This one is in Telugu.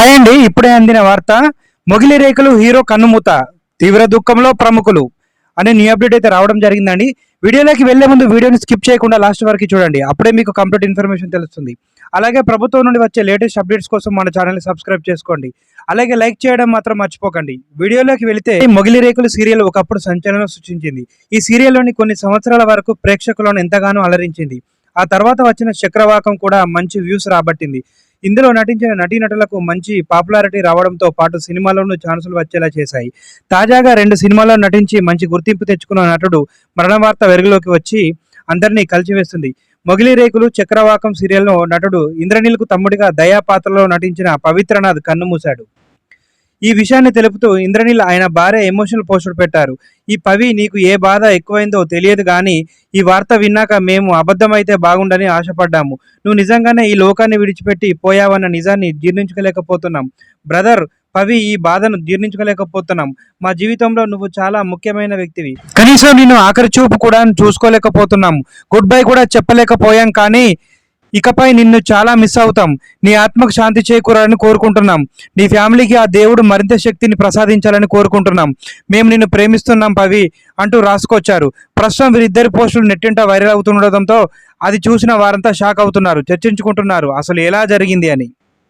హాయ్ అండి ఇప్పుడే అందిన వార్త మొగిలి రేకులు హీరో కన్నుమూత తీవ్ర దుఃఖంలో ప్రముఖులు అనే న్యూ అప్డేట్ అయితే రావడం జరిగిందండి. వీడియోలోకి వెళ్ళే ముందు వీడియోని స్కిప్ చేయకుండా లాస్ట్ వరకు చూడండి. అప్పుడే మీకు కంప్లీట్ ఇన్ఫర్మేషన్ తెలుస్తుంది. అలాగే ప్రభుత్వం నుండి వచ్చే లేటెస్ట్ అప్డేట్స్ కోసం మన ఛానల్ని సబ్స్క్రైబ్ చేసుకోండి. అలాగే లైక్ చేయడం మాత్రం మర్చిపోకండి. వీడియోలోకి వెళితే మొగిలి రేకులు సీరియల్ ఒకప్పుడు సంచలనం సృష్టించింది. ఈ సీరియల్లోని కొన్ని సంవత్సరాల వరకు ప్రేక్షకులను ఎంతగానో అలరించింది. ఆ తర్వాత వచ్చిన చక్రవాకం కూడా మంచి వ్యూస్ రాబట్టింది. ఇందులో నటించిన నటీనటులకు మంచి పాపులారిటీ రావడంతో పాటు సినిమాలోనూ ఛాన్సులు వచ్చేలా చేశాయి. తాజాగా రెండు సినిమాల్లో నటించి మంచి గుర్తింపు తెచ్చుకున్న నటుడు మరణ వార్త వెలుగులోకి వచ్చి అందరినీ కలిచివేస్తుంది. మొగిలి రేకులు చక్రవాకం సీరియల్లో నటుడు ఇంద్రనీల్కు తమ్ముడిగా దయా పాత్రలో నటించిన పవిత్రనాథ్ కన్నుమూశాడు. ఈ విషయాన్ని తెలుపుతూ ఇంద్రనీల్ ఆయన భార్య ఎమోషనల్ పోస్టులు పెట్టారు. ఈ పవి నీకు ఏ బాధ ఎక్కువైందో తెలియదు కానీ ఈ వార్త విన్నాక మేము అబద్ధమైతే బాగుండని ఆశపడ్డాము. నువ్వు నిజంగానే ఈ లోకాన్ని విడిచిపెట్టి పోయావన్న నిజాన్ని జీర్ణించుకోలేకపోతున్నాం. బ్రదర్ పవి ఈ బాధను జీర్ణించుకోలేకపోతున్నాం. మా జీవితంలో నువ్వు చాలా ముఖ్యమైన వ్యక్తివి. కనీసం నిన్ను ఆఖరి చూపు కూడా చూసుకోలేకపోతున్నాం. గుడ్ బై కూడా చెప్పలేకపోయాం కానీ ఇకపై నిన్ను చాలా మిస్ అవుతాం. నీ ఆత్మకు శాంతి చేకూరాలని కోరుకుంటున్నాం. నీ ఫ్యామిలీకి ఆ దేవుడు మరింత శక్తిని ప్రసాదించాలని కోరుకుంటున్నాం. మేము నిన్ను ప్రేమిస్తున్నాం పవి అంటూ రాసుకొచ్చారు. ప్రస్తుతం వీరిద్దరి పోస్టులు నెట్టింట వైరల్ అవుతుండటంతో అది చూసిన వారంతా షాక్ అవుతున్నారు చర్చించుకుంటున్నారు అసలు ఎలా జరిగింది అని.